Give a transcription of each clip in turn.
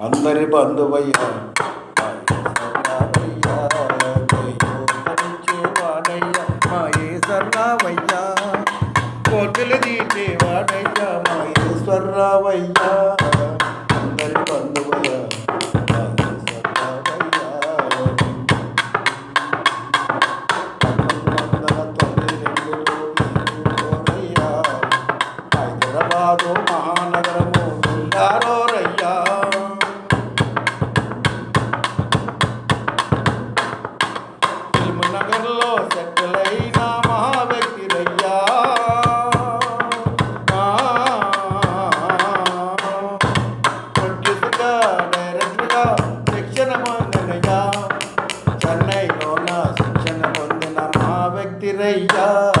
అందరి. బంధువయ్యా. కోతులు తీసేవాడయ్యా మా ఈశ్వర్రావయ్యా Reina.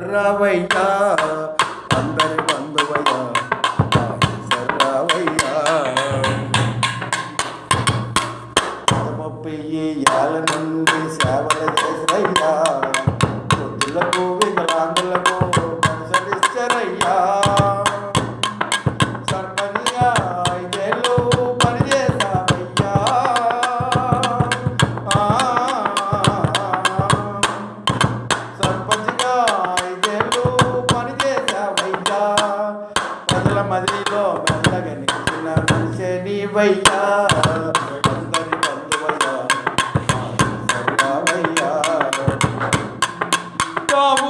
வர்றவையா? அன்பர் வந்துவையா? Bravo!